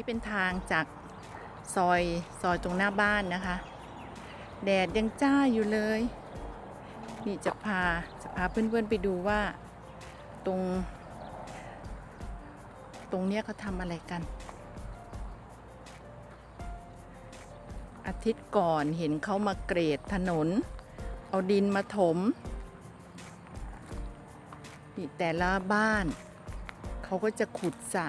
นี้เป็นทางจากซอยซอยตรงหน้าบ้านนะคะ แดดยังจ้าอยู่เลย นี่จะพาจะพาเพื่อนๆไปดูว่าตรง ตรงเนี้ยเขาทำอะไรกัน อาทิตย์ก่อนเห็นเขามาเกรดถนน เอาดินมาถมนี่แต่ละบ้าน เขาก็จะขุดสระ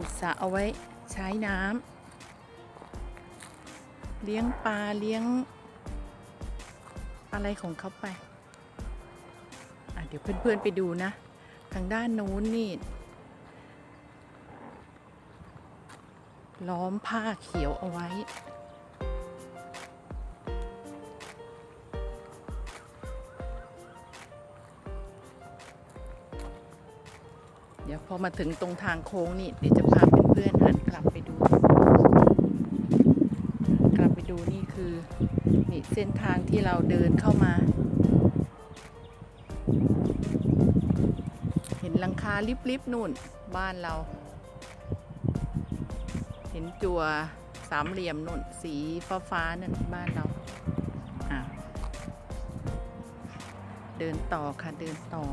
ขุดสระเอาไว้ใช้น้ำเลี้ยงปลาเลี้ยง อะไรของเขาไป เดี๋ยวเพื่อนๆไปดูนะ ทางด้านนู้นนี่ ล้อมผ้าเขียวเอาไว้ พอมาถึงตรงทางโค้งนี่เดี๋ยวจะพาเพื่อนๆหันกลับไปดู กลับไปดูนี่คือนี่เส้นทางที่เราเดินเข้ามา เห็นหลังคาลิบๆนู่นบ้านเรา เห็นจัวสามเหลี่ยมนู่นสีฟ้าๆนั่นบ้านเราเดินต่อค่ะเดินต่อ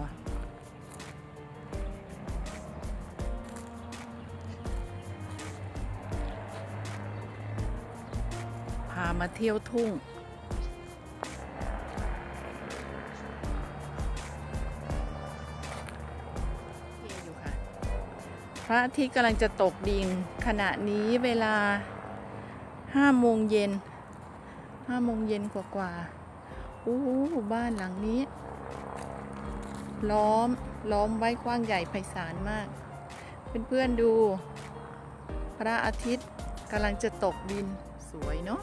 มาเที่ยวทุ่ง พระอาทิตย์กำลังจะตกดินขณะนี้เวลาห้าโมงเย็นห้าโมงเย็นกว่าๆโอ้โหบ้านหลังนี้ ล้อมล้อมไว้กว้างใหญ่ไพศาลมาก เพื่อนๆดู พระอาทิตย์กำลังจะตกดินสวยเนาะ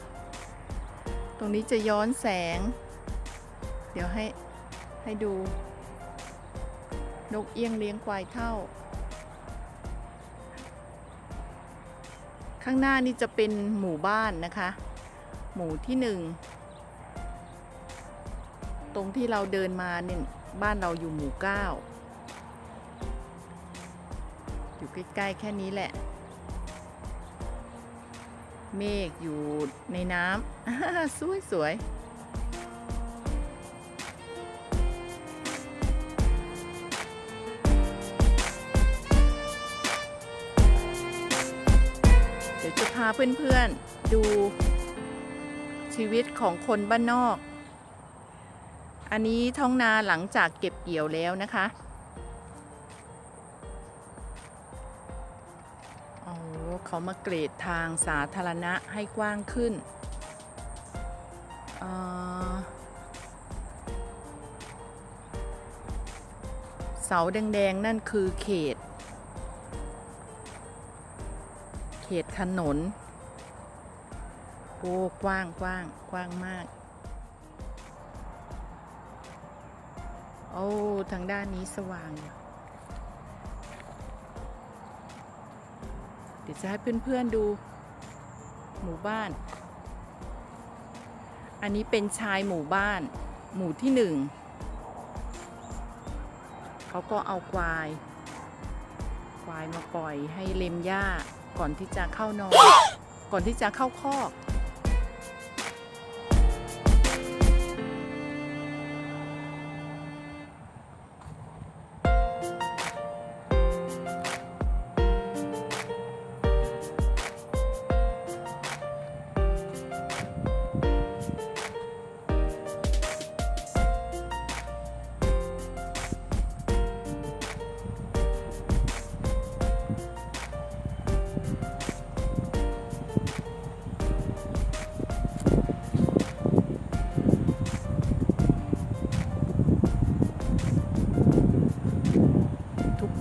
รงนี้จะย้อนแสง เดี๋ยวให้ให้ดู นกเอี้ยงเลี้ยงควายเท่า ข้างหน้านี่จะเป็นหมู่บ้านนะคะ หมู่ที่หนึ่ง ตรงที่เราเดินมาเนี่ยบ้านเราอยู่หมู่เก้าอยู่ใกล้ๆแค่นี้แหละ เมฆอยู่ในน้ำสวยสวยเดี๋ยวจะพาเพื่อนๆ ดูชีวิตของคนบ้านนอก อันนี้ท้องนาหลังจากเก็บเกี่ยวแล้วนะคะ เขามาเกรดทางสาธารณะให้กว้างขึ้น เสาแดงๆ นั่นคือเขต เขตถนน โอ้กว้างกว้างกว้างมาก โอ้ ทางด้านนี้สว่างอยู่ ดี๋ยวจะให้เพื่อนๆดูหมู่บ้าน อันนี้เป็นชายหมู่บ้าน หมู่ที่หนึ่งเขาก็เอาควาย ควายมาปล่อยให้เล็มหญ้าก่อนที่จะเข้านอน ก่อนที่จะเข้าคอก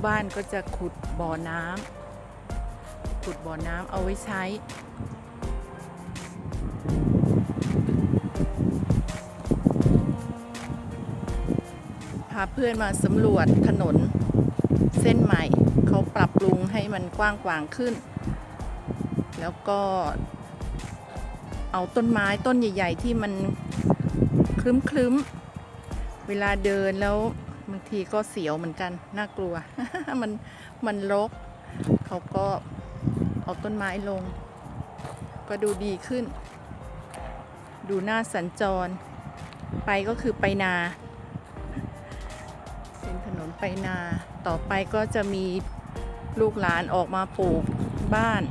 บ้านก็จะขุดบ่อน้ำขุดบ่อน้ำเอาไว้ใช้พาเพื่อนมาสำรวจถนนเส้นใหม่ เขาปรับปรุงให้มันกว้างขวางขึ้น แล้วก็เอาต้นไม้ต้นใหญ่ ๆ ที่มันคลึ้มๆเวลาเดินแล้ว ทีก็เสียวเหมือนกัน น่ากลัว มันมันรกเขาก็เอาต้นไม้ลง ก็ดูดีขึ้น ดูหน้าสัญจร ไปก็คือไปนา เป็นถนนไปนา ต่อไปก็จะมีลูกหลานออกมาปลูกบ้าน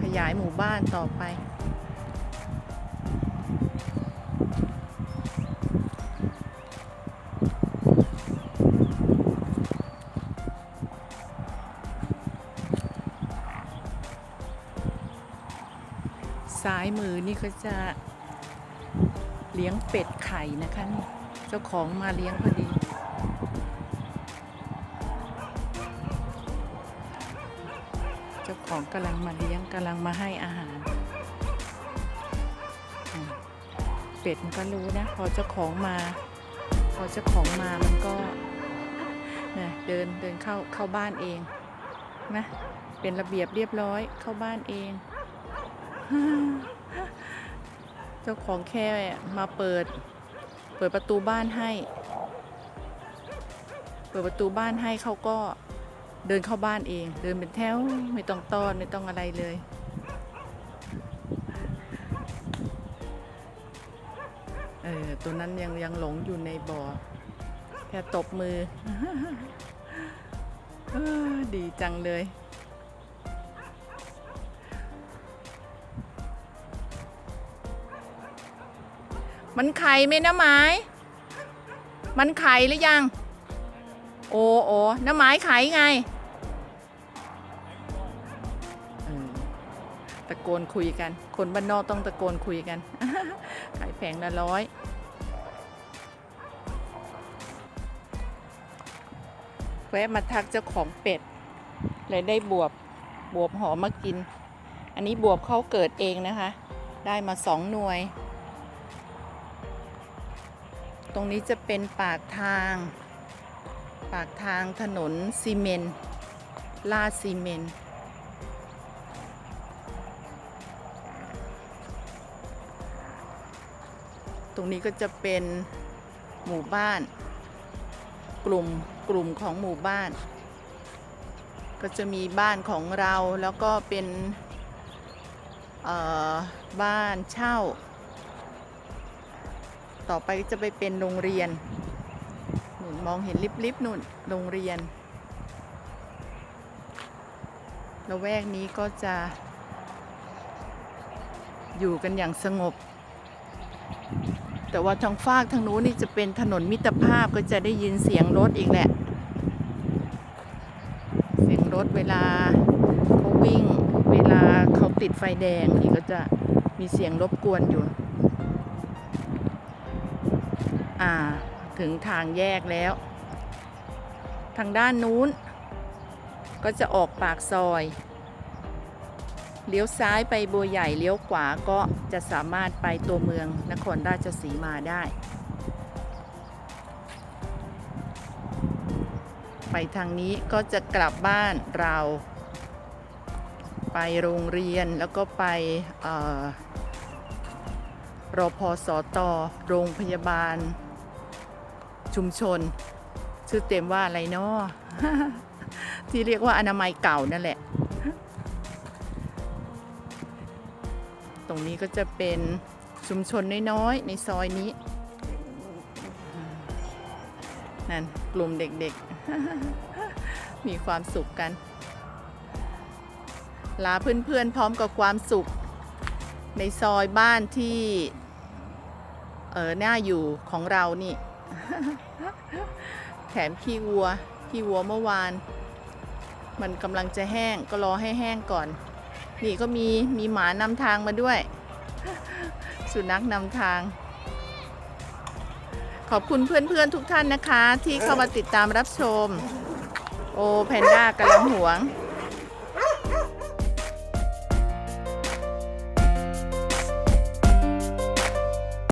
ขยายหมู่บ้านต่อไปายมือนี่ก็จะเลี้ยงเป็ดไข่นะคะ เจ้าของมาเลี้ยงพอดี เจ้าของกำลังมาเลี้ยงกำลังมาให้อาหาร เป็ดมันก็รู้นะ พอเจ้าของมา พอเจ้าของมามันก็นเดินเดินเข้าเข้าบ้านเองนะเป็นระเบียบเรียบร้อยเข้าบ้านเอง เจ้าของแค่มาเปิด เปิดประตูบ้านให้ เปิดประตูบ้านให้เขาก็เดินเข้าบ้านเอง เดินเป็นแถวไม่ต้องต้อนไม่ต้องอะไรเลย เออตัวนั้นยังยังหลงอยู่ในบ่อแค่ตบมือออดีจังเลย มันไข่ไหมนะไม้ มันไข่หรือยัง โอ้โอ้น้ำไม้ไข่ไงตะโกนคุยกัน คนบ้านนอกต้องตะโกนคุยกัน ขายแผงละร้อย แวะมาทักเจ้าของเป็ด เลยได้บวบ บวบหอมมากิน อันนี้บวบเขาเกิดเองนะคะ ได้มาสองหน่วย ตรงนี้จะเป็นปากทาง ปากทางถนนซีเมนลาดซีเมนต์ตรงนี้ก็จะเป็นหมู่บ้าน กลุ่มกลุ่มของหมู่บ้าน ก็จะมีบ้านของเราแล้วก็เป็นเอ่อบ้านเช่า ต่อไปจะไปเป็นโรงเรียนหนุนมองเห็นลิบๆนุ่นโรงเรียนละแวกนี้ก็จะอยู่กันอย่างสงบ แต่ว่าทางฟากทางนู้นนี่จะเป็นถนนมิตรภาพก็จะได้ยินเสียงรถอีกแหละ เสียงรถเวลาเขาวิ่ง เวลาเขาติดไฟแดงนี่ก็จะมีเสียงรบกวนอยู่ อ่า ถึงทางแยกแล้ว ทางด้านนู้น ก็จะออกปากซอยเลี้ยวซ้ายไปบัวใหญ่เลี้ยวขวาก็จะสามารถไปตัวเมืองนครราชสีมาได้ ไปทางนี้ก็จะกลับบ้านเรา ไปโรงเรียนแล้วก็ไปรอพอสอตอโรงพยาบาล ชุมชน ชื่อเต็มว่าอะไรเนาะที่เรียกว่าอนามัยเก่านั่นแหละ ตรงนี้ก็จะเป็นชุมชนน้อยๆในซอยนี้ นั่นกลุ่มเด็กๆ มีความสุขกัน ลาเพื่อนๆพร้อมกับความสุข ในซอยบ้านที่ เออหน้าอยู่ของเรานี่ แถมขี้วัว ขี้วัวเมื่อวาน มันกำลังจะแห้งก็รอให้แห้งก่อน นี่ก็มีมีหมานำทางมาด้วย สุนัขนำทาง ขอบคุณเพื่อนๆทุกท่านนะคะ ที่เข้ามาติดตามรับชม โอแพนด้ากำลังหวง